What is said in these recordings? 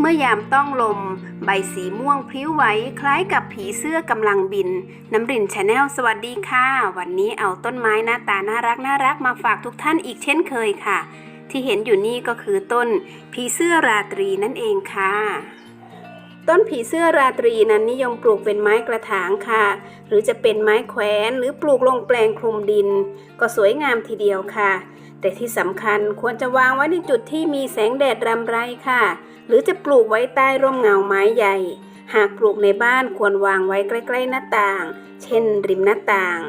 เมื่อยามต้องลม ใบสีม่วงพลิ้วไหวคล้ายกับผีเสื้อกำลังบิน น้ำรินชาแนลสวัสดีค่ะ วันนี้เอาต้นไม้หน้าตาน่ารักน่ารักมาฝากทุกท่านอีกเช่นเคยค่ะ ที่เห็นอยู่นี่ก็คือต้นผีเสื้อราตรีนั่นเองค่ะ ต้นผีเสื้อราตรีนั้นนิยมปลูกเป็นไม้กระถางค่ะ หรือจะเป็นไม้แขวนหรือปลูกลงแปลงคลุมดิน ก็สวยงามทีเดียวค่ะ แต่ที่สำคัญควรจะวางไว้ในจุดที่มีแสงแดดรำไรค่ะ หรือจะปลูกไว้ใต้ร่มเงาไม้ใหญ่ หากปลูกในบ้านควรวางไว้ใกล้ ๆ หน้าต่าง เช่น ริมหน้าต่าง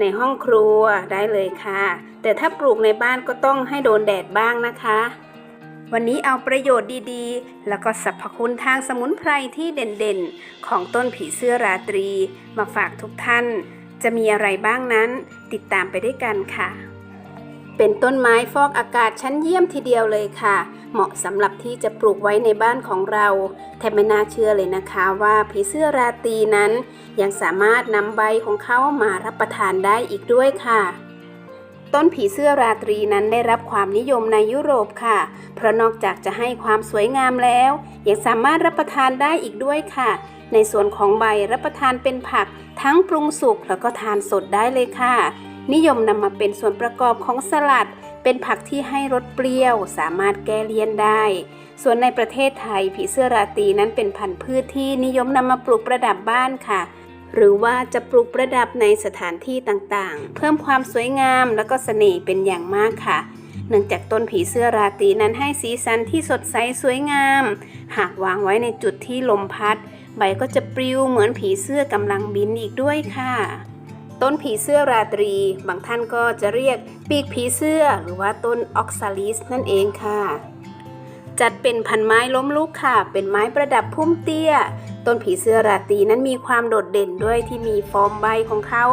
ในห้องครัวได้เลยค่ะ แต่ถ้าปลูกในบ้านก็ต้องให้โดนแดดบ้างนะคะ วันนี้เอาประโยชน์ดีๆ แล้วก็สรรพคุณทางสมุนไพรที่เด่นๆ ของต้นผีเสื้อราตรี มาฝากทุกท่าน จะมีอะไรบ้างนั้น ติดตามไปด้วยกันค่ะ เป็นต้นไม้ฟอกอากาศชั้นเยี่ยมทีเดียวเลยค่ะ เหมาะสำหรับที่จะปลูกไว้ในบ้านของเราแทบไม่น่าเชื่อเลยนะคะว่าผีเสื้อราตรีนั้น ยังสามารถนำใบของเขามารับประทานได้อีกด้วยค่ะ ต้นผีเสื้อราตรีนั้นได้รับความนิยมในยุโรปค่ะ เพราะนอกจากจะให้ความสวยงามแล้ว ยังสามารถรับประทานได้อีกด้วยค่ะ ในส่วนของใบรับประทานเป็นผัก ทั้งปรุงสุกแล้วก็ทานสดได้เลยค่ะ นิยมนำมาเป็นส่วนประกอบของสลัด เป็นผักที่ให้รสเปรี้ยว สามารถแก้เลี่ยนได้ ส่วนในประเทศไทยผีเสื้อราตรีนั้นเป็นพันธุ์พืชที่นิยมนำมาปลูกประดับบ้านค่ะ หรือว่าจะปลูกประดับในสถานที่ต่างๆ เพิ่มความสวยงามแล้วก็เสน่ห์เป็นอย่างมากค่ะ เนื่องจากต้นผีเสื้อราตรีนั้นให้สีสันที่สดใสสวยงาม หากวางไว้ในจุดที่ลมพัด ใบก็จะปลิวเหมือนผีเสื้อกำลังบินอีกด้วยค่ะต้นผีเสื้อราตรี บางท่านก็จะเรียกปีกผีเสื้อหรือว่าต้นออกซาลิสนั่นเองค่ะ จัดเป็นพันไม้ล้มลุกค่ะ เป็นไม้ประดับพุ่มเตี้ย ต้นผีเสื้อราตรีนั้นมีความโดดเด่นด้วยที่มีฟอร์มใบของเขา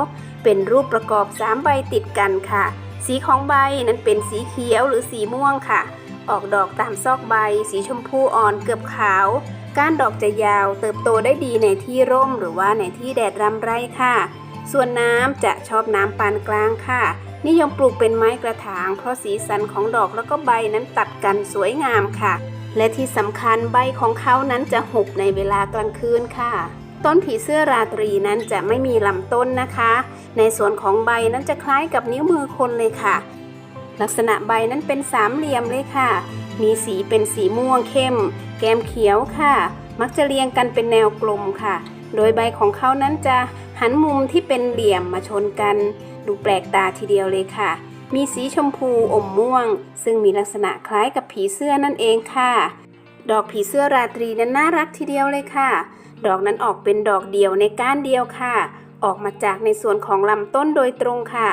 เป็นรูปประกอบสามใบติดกันค่ะ สีของใบนั้นเป็นสีเขียวหรือสีม่วงค่ะ ออกดอกตามซอกใบ สีชมพูอ่อนเกือบขาว ก้านดอกจะยาวเติบโตได้ดีในที่ร่มหรือว่าในที่แดดรำไรค่ะ ส่วนน้ำจะชอบน้ำปานกลางค่ะ นิยมปลูกเป็นไม้กระถาง เพราะสีสันของดอกแล้วก็ใบนั้นตัดกันสวยงามค่ะ และที่สำคัญใบของเขานั้นจะหุบในเวลากลางคืนค่ะ ต้นผีเสื้อราตรีนั้นจะไม่มีลำต้นนะคะ ในส่วนของใบนั้นจะคล้ายกับนิ้วมือคนเลยค่ะ ลักษณะใบนั้นเป็นสามเหลี่ยมเลยค่ะ มีสีเป็นสีม่วงเข้ม แก้มเขียวค่ะ มักจะเรียงกันเป็นแนวกลมค่ะ โดยใบของเขานั้นจะหันมุมที่เป็นเหลี่ยมมาชนกัน ดูแปลกตาทีเดียวเลยค่ะ มีสีชมพูอมม่วง ซึ่งมีลักษณะคล้ายกับผีเสื้อนั่นเองค่ะ ดอกผีเสื้อราตรีนั้นน่ารักทีเดียวเลยค่ะ ดอกนั้นออกเป็นดอกเดียวในก้านเดียวค่ะ ออกมาจากในส่วนของลำต้นโดยตรงค่ะ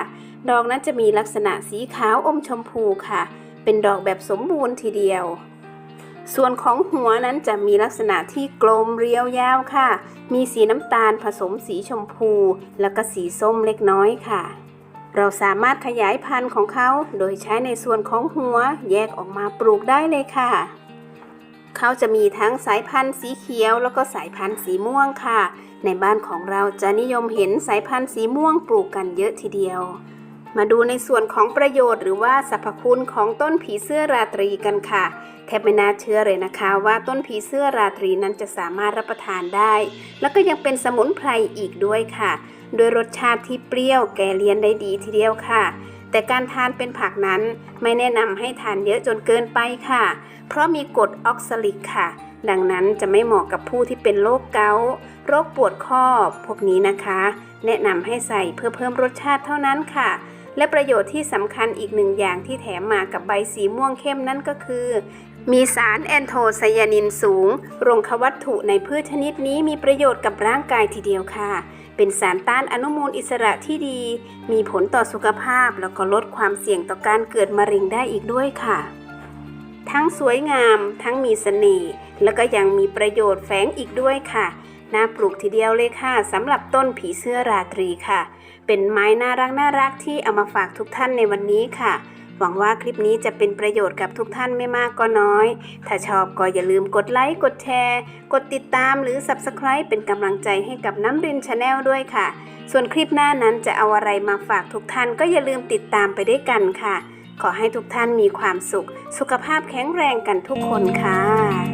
ดอกนั้นจะมีลักษณะสีขาวอมชมพูค่ะ เป็นดอกแบบสมบูรณ์ทีเดียวส่วนของหัวนั้นจะมีลักษณะที่กลมเรียวยาวค่ะ มีสีน้ำตาลผสมสีชมพู แล้วก็สีส้มเล็กน้อยค่ะ เราสามารถขยายพันธุ์ของเขาโดยใช้ในส่วนของหัวแยกออกมาปลูกได้เลยค่ะ เขาจะมีทั้งสายพันธุ์สีเขียวแล้วก็สายพันธุ์สีม่วงค่ะ ในบ้านของเราจะนิยมเห็นสายพันธุ์สีม่วงปลูกกันเยอะทีเดียว มาดูในส่วนของประโยชน์หรือว่าสรรพคุณของต้นผีเสื้อราตรีกันค่ะ แทบไม่น่าเชื่อเลยนะคะ ว่าต้นผีเสื้อราตรีนั้นจะสามารถรับประทานได้ แล้วก็ยังเป็นสมุนไพรอีกด้วยค่ะ โดยรสชาติที่เปรี้ยวแกเลียนได้ดีทีเดียวค่ะ แต่การทานเป็นผักนั้นไม่แนะนำให้ทานเยอะจนเกินไปค่ะ เพราะมีกรดออกซาลิกค่ะดังนั้นจะไม่เหมาะกับผู้ที่เป็นโรคเกาต์โรคปวดข้อพวกนี้นะคะ แนะนำให้ใส่เพื่อเพิ่มรสชาติเท่านั้นค่ะ และประโยชน์ที่สำคัญอีกหนึ่งอย่างที่แถมมากับใบสีม่วงเข้มนั่นก็คือ มีสารแอนโทไซยานินสูงโรงควัตถุในพืชชนิดนี้มีประโยชน์กับร่างกายทีเดียวค่ะ เป็นสารต้านอนุมูลอิสระที่ดี มีผลต่อสุขภาพแล้วก็ลดความเสี่ยงต่อการเกิดมะเร็งได้อีกด้วยค่ะทั้งสวยงาม ทั้งมีเสน่ห์ แล้วก็ยังมีประโยชน์แฝงอีกด้วยค่ะ น่าปลูกทีเดียวเลยค่ะสำหรับต้นผีเสื้อราตรีค่ะ เป็นไม้น่ารักน่ารักที่เอามาฝากทุกท่านในวันนี้ค่ะ หวังว่าคลิปนี้จะเป็นประโยชน์กับทุกท่านไม่มากก็น้อย ถ้าชอบก็อย่าลืมกดไลค์กดแชร์ กดติดตามหรือ Subscribe เป็นกำลังใจให้กับน้ำรินชาแนลด้วยค่ะ ส่วนคลิปหน้านั้นจะเอาอะไรมาฝากทุกท่านก็อย่าลืมติดตามไปด้วยกันค่ะ ขอให้ทุกท่านมีความสุข สุขภาพแข็งแรงกันทุกคนค่ะ